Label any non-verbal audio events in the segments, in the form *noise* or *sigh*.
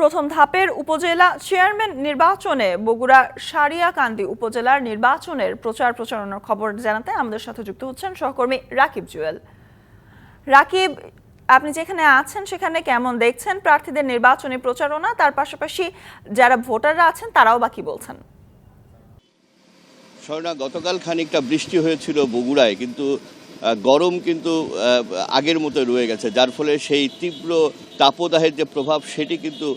প্রথম ধাপের উপজেলা চেয়ারম্যান নির্বাচনে বগুড়া সারিয়াকান্দি উপজেলার নির্বাচনের প্রচার প্রচারণার খবর জানাতে আমাদের সাথে যুক্ত হচ্ছেন সহকর্মী রাকিব জুয়েল। রাকিব, আপনি যেখানে আছেন সেখানে কেমন দেখছেন? প্রার্থীদের নির্বাচনী প্রচারণা, তার পাশাপাশি যারা ভোটাররা আছেন তারাও বাকি বলছেন? স্বর্ণা, গতকাল খানিকটা বৃষ্টি হয়েছিল বগুড়ায়, কিন্তু গরম কিন্তু আগের মতো রয়ে গেছে। যার ফলে সেই তীব্র তাপদাহের যে প্রভাব, সেটি কিন্তু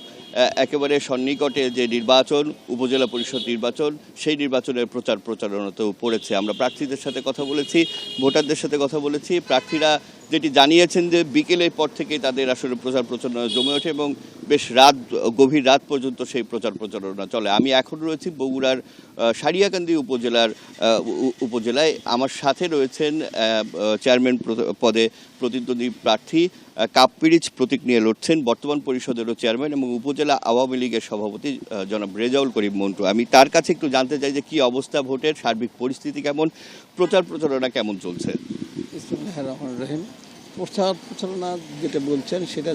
একেবারে সন্নিকটে যে নির্বাচন, উপজেলা পরিষদ নির্বাচন, সেই নির্বাচনের প্রচার প্রচারণাতেও পড়েছে। আমরা প্রার্থীদের সাথে কথা বলেছি, ভোটারদের সাথে কথা বলেছি। প্রার্থীরা যেটি জানিয়েছেন যে বিকেলের পর থেকেই তাদের আসলে প্রচার প্রচারণা জমে ওঠে এবং বেশ রাত, গভীর রাত পর্যন্ত সেই প্রচার প্রচারণা চলে। আমি এখন রয়েছি বগুড়ার সারিয়াকান্দি উপজেলার উপজেলায়। আমার সাথে রয়েছেন চেয়ারম্যান পদে প্রতিদ্বন্দ্বী প্রার্থী কাপপিরিচ প্রতীক নিয়ে লড়ছেন বর্তমান পরিষদেরও চেয়ারম্যান এবং উপজেলা আওয়ামী লীগের সভাপতি জনাব রেজাউল করিম মন্টু। আমি তার কাছে একটু জানতে চাই যে কি অবস্থা ভোটের, সার্বিক পরিস্থিতি কেমন, প্রচার প্রচারণা কেমন চলছে? রহিম প্রচার প্রচারণা যেটা বলছেন, সেটা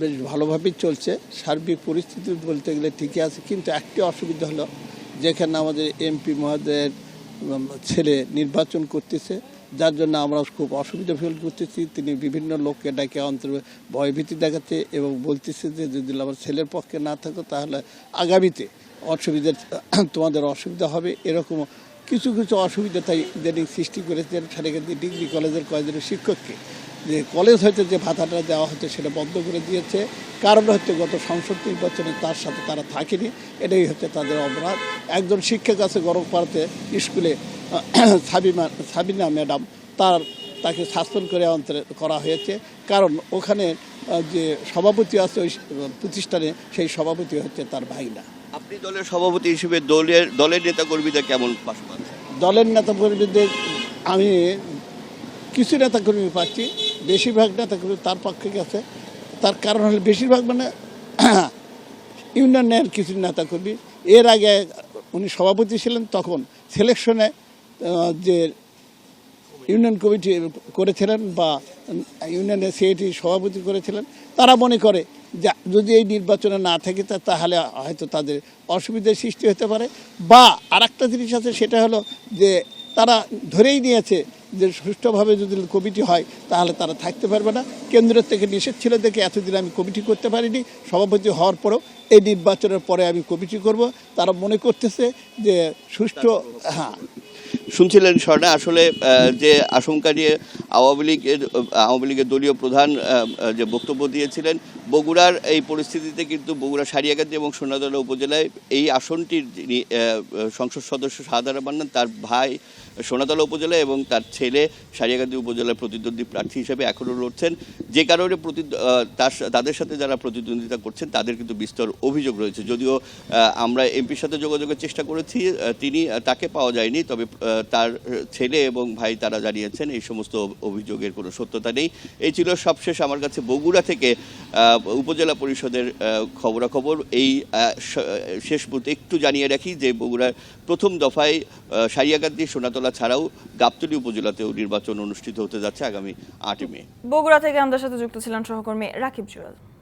বেশ ভালোভাবেই চলছে। সার্বিক পরিস্থিতি বলতে গেলে ঠিকই আছে, কিন্তু একটি অসুবিধা হলো, যেখানে আমাদের এমপি মহোদয়ের ছেলে নির্বাচন করতেছে। যার জন্য আমরা খুব অসুবিধা ফিল করতেছি। তিনি বিভিন্ন লোককে ডাকে অন্তর ভয়ভীতি দেখাচ্ছে এবং বলতেছে যে, যদি আমার ছেলের পক্ষে না থাকো, তাহলে আগামীতে অসুবিধা তোমাদের অসুবিধা হবে। এরকম কিছু কিছু অসুবিধা তাই ইদানিং সৃষ্টি করেছেন সারেকান্দি ডিগ্রি কলেজের কয়েকজন শিক্ষককে যে কলেজ হয়তো যে ভাতাটা দেওয়া হতো সেটা বন্ধ করে দিয়েছে। কারণ হচ্ছে গত সংসদ নির্বাচনে তার সাথে তারা থাকেনি। এটাই হচ্ছে তাদের অপরাধ। একজন শিক্ষক আছে গরমপাড়াতে স্কুলে সাবিমা, সাবিনা ম্যাডাম, তার তাকে সাসপেন্ড করে অন্তরে করা হয়েছে। কারণ ওখানে যে সভাপতি আছে ওই প্রতিষ্ঠানে সেই সভাপতি হচ্ছে তার ভাইনা। আপনি দলের সভাপতি হিসেবে দলের দলের নেতা কর্মীদের কেমন পাশ পাচ্ছেন দলের নেতাকর্মীদের আমি কিছু নেতাকর্মী পাচ্ছি বেশিরভাগ নেতাকর্মী তার পক্ষে গেছে। তার কারণ হলো বেশিরভাগ মানে *clears throat* ইউনিয়নের কিছু নেতাকর্মী এর আগে উনি সভাপতি ছিলেন তখন সিলেকশনে যে ইউনিয়ন কমিটি করেছিলেন বা ইউনিয়নের সিআইটি সভাপতি করেছিলেন, তারা মনে করে যে যদি এই নির্বাচনে না থাকে তাহলে হয়তো তাদের অসুবিধার সৃষ্টি হতে পারে। বা আর একটা জিনিস আছে, সেটা হলো যে তারা ধরেই নিয়েছে যে সুষ্ঠুভাবে যদি কমিটি হয়, তাহলে তারা থাকতে পারবে না। কেন্দ্রের থেকে নিষেধ ছিল দেখে এতদিন আমি কমিটি করতে পারিনি। সভাপতি হওয়ার পরেও এই নির্বাচনের পরে আমি কমিটি করব। তারা মনে করতেছে যে সুষ্ঠু হ্যাঁ শুনছিলেন স্বর্ণা আসলে যে আশঙ্কা নিয়ে আওয়ামী লীগের আওয়ামী লীগের দলীয় প্রধান যে বক্তব্য দিয়েছিলেন, বগুড়ার এই পরিস্থিতিতে কিন্তু বগুড়া সারিয়াকান্দি এবং সোনাদলা উপজেলায় এই আসনটির যিনি সংসদ সদস্য সাহাদারা মান্নান, তার ভাই সোনাতলা উপজেলা এবং তার ছেলে সারিয়াকান্দি উপজেলার প্রতিদ্বন্দ্বী প্রার্থী হিসেবে এখনও লড়ছেন। যে কারণে প্রতি তার, তাদের সাথে যারা প্রতিদ্বন্দ্বিতা করছেন, তাদের কিন্তু বিস্তর অভিযোগ রয়েছে। যদিও আমরা এমপির সাথে যোগাযোগের চেষ্টা করেছি তিনি তাকে পাওয়া যায়নি, তবে তার ছেলে এবং ভাই তারা জানিয়েছেন, এই সমস্ত অভিযোগের কোনো সত্যতা নেই। এই ছিল সবশেষ আমার কাছে বগুড়া থেকে উপজেলা পরিষদের খবরাখবর। এই শেষ মুহূর্তে একটু জানিয়ে রাখি যে বগুড়ার প্রথম দফায় সারিয়াকান্দি সোনাতলা ছাড়াও গাবতলী উপজেলাতেও নির্বাচন অনুষ্ঠিত হতে যাচ্ছে আগামী আট মে। বগুড়া থেকে আমাদের সাথে যুক্ত ছিলেন সহকর্মী রাকিব জুয়েল